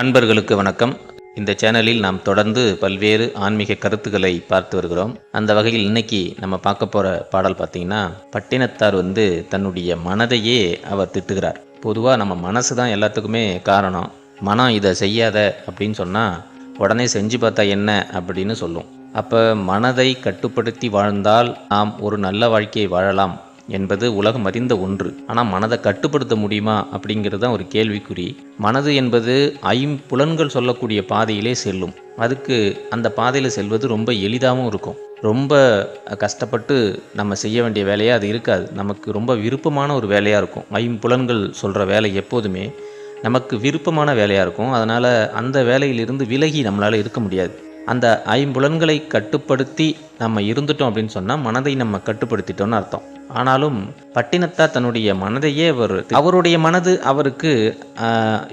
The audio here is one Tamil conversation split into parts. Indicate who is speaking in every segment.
Speaker 1: அன்பர்களுக்கு வணக்கம். இந்த சேனலில் நாம் தொடர்ந்து பல்வேறு ஆன்மீக கருத்துக்களை பார்த்து வருகிறோம். அந்த வகையில் இன்னைக்கு நம்ம பார்க்க போகிற பாடல் பார்த்தீங்கன்னா பட்டினத்தார் வந்து தன்னுடைய மனதையே அவர் திட்டுகிறார். பொதுவாக நம்ம மனசு தான் எல்லாத்துக்குமே காரணம். மனம் இதை செய்யாத அப்படின்னு சொன்னால் உடனே செஞ்சு பார்த்தா என்ன அப்படின்னு சொல்லும். அப்போ மனதை கட்டுப்படுத்தி வாழ்ந்தால் நாம் ஒரு நல்ல வாழ்க்கையை வாழலாம் என்பது உலகம் அறிந்த ஒன்று. ஆனால் மனதை கட்டுப்படுத்த முடியுமா அப்படிங்கிறது தான் ஒரு கேள்விக்குறி. மனது என்பது ஐம்புலன்கள் சொல்லக்கூடிய பாதையிலே செல்லும். அதுக்கு அந்த பாதையில் செல்வது ரொம்ப எளிதாகவும் இருக்கும். ரொம்ப கஷ்டப்பட்டு நம்ம செய்ய வேண்டிய வேலையாக அது இருக்காது. நமக்கு ரொம்ப விருப்பமான ஒரு வேலையாக இருக்கும். ஐம்புலன்கள் சொல்கிற வேலை எப்போதுமே நமக்கு விருப்பமான வேலையாக இருக்கும். அதனால் அந்த வேலையிலிருந்து விலகி நம்மளால் இருக்க முடியாது. அந்த ஐம்புலன்களை கட்டுப்படுத்தி நம்ம இருந்துட்டோம் அப்படின்னு சொன்னால் மனதை நம்ம கட்டுப்படுத்திட்டோம்னு அர்த்தம். ஆனாலும் பட்டினத்தா தன்னுடைய மனதையே அவர் அவருடைய மனது அவருக்கு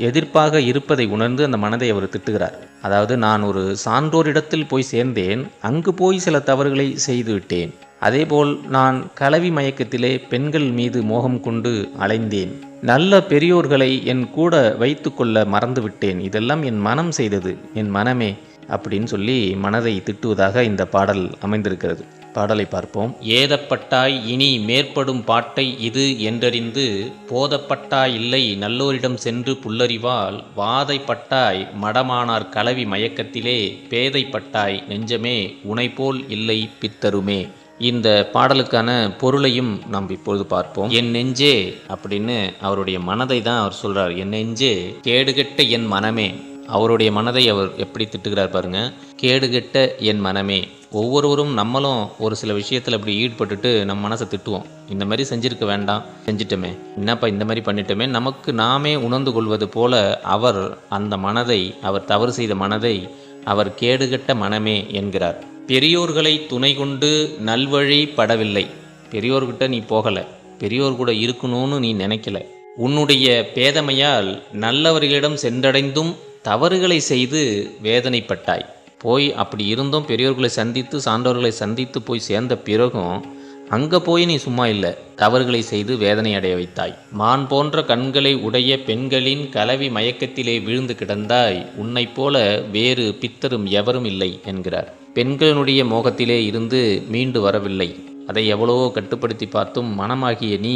Speaker 1: எதிர்ப்பாக இருப்பதை உணர்ந்து அந்த மனதை அவர் திட்டுகிறார். அதாவது நான் ஒரு சான்றோரிடத்தில் போய் சேர்ந்தேன் அங்கு போய் சில தவறுகளை செய்துவிட்டேன் அதேபோல் நான் கலவி மயக்கத்திலே பெண்கள் மீது மோகம் கொண்டு அலைந்தேன். நல்ல பெரியோர்களை என் கூட வைத்துக்கொள்ள மறந்துவிட்டேன் இதெல்லாம் என் மனம் செய்தது. என் மனமே அப்படின்னு சொல்லி மனதை திட்டுவதாக இந்த பாடல் அமைந்திருக்கிறது. பாடலை பார்ப்போம். ஏதப்பட்டாய் இனி மேற்படும் பாட்டை இது என்றறிந்து போதப்பட்டாய் இல்லை நல்லோரிடம் சென்று புல்லறிவால் வாதைப்பட்டாய் மடமானார் கலவி மயக்கத்திலே பேதைப்பட்டாய் நெஞ்சமே உனைபோல் இல்லை பித்தருமே. இந்த பாடலுக்கான பொருளையும் நாம் இப்பொழுது பார்ப்போம். என் நெஞ்சே அப்படின்னு அவருடைய மனதை தான் அவர் சொல்றார். என் நெஞ்சே கேடுகெட்ட என் மனமே. அவருடைய மனதை அவர் எப்படி திட்டுகிறார் பாருங்க. கேடுகெட்ட என் மனமே. ஒவ்வொருவரும் நம்மளும் ஒரு சில விஷயத்தில் இப்படி ஈடுபட்டுட்டு நம்ம மனசை திட்டுவோம். இந்த மாதிரி செஞ்சிருக்க வேண்டாம் செஞ்சிட்டோமே. என்னப்பா இந்த மாதிரி பண்ணிட்டோமே? நமக்கு நாமே உணர்ந்து கொள்வது போல அவர் அந்த மனதை அவர் தவறு செய்த மனதை அவர் கேடுகட்ட மனமே என்கிறார். பெரியோர்களை துணை கொண்டு நல்வழி படவில்லை பெரியோர்கிட்ட நீ போகலை. பெரியோர் கூட இருக்கணும்னு நீ நினைக்கல. உன்னுடைய பேதமையால் நல்லவர்களிடம் சென்றடைந்தும் தவறுகளை செய்து வேதனைப்பட்டாய். போய் அப்படி இருந்தும் பெரியோர்களை சந்தித்து சான்றோர்களை சந்தித்து போய் சேர்ந்த பிறகும் அங்கே போய் நீ சும்மா இல்லை. தவறுகளை செய்து வேதனை அடைய வைத்தாய். மான் போன்ற கண்களை உடைய பெண்களின் கலவி மயக்கத்திலே விழுந்து கிடந்தாய். உன்னைப் போல வேறு பித்தரும் எவரும் இல்லை என்கிறார். பெண்களினுடைய மோகத்திலே இருந்து மீண்டு வரவில்லை. அதை எவ்வளவோ கட்டுப்படுத்தி பார்த்தும் மனமாகிய நீ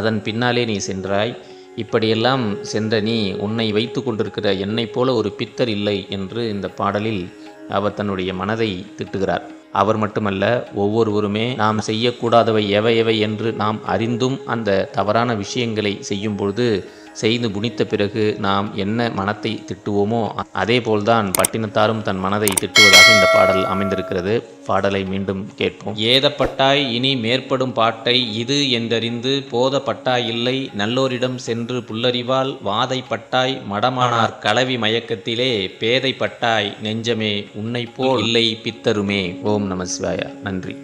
Speaker 1: அதன் பின்னாலே நீ சென்றாய். இப்படியெல்லாம் சென்ற நீ உன்னை வைத்து கொண்டிருக்கிற என்னைப் போல ஒரு பித்தர் இல்லை என்று இந்த பாடலில் அவர் தன்னுடைய மனதை திட்டுகிறார். அவர் மட்டுமல்ல ஒவ்வொருவருமே நாம் செய்யக்கூடாதவை எவை எவை என்று நாம் அறிந்தும் அந்த தவறான விஷயங்களை செய்யும் பொழுது செய்து முடித்த பிறகு நாம் என்ன மனத்தை திட்டுவோமோ அதே போல்தான் பட்டினத்தாரும் தன் மனதை திட்டுவதாக இந்த பாடல் அமைந்திருக்கிறது. பாடலை மீண்டும் கேட்போம். ஏதப்பட்டாய் இனி மேற்படும் பாட்டை இது என்றறிந்து போதப்பட்டாய் இல்லை நல்லோரிடம் சென்று புல்லறிவால் வாதைப்பட்டாய் மடமானார் கலவி மயக்கத்திலே பேதைப்பட்டாய் நெஞ்சமே உன்னைப் போல் இல்லை பித்தருமே. ஓம் நம சிவாய. நன்றி.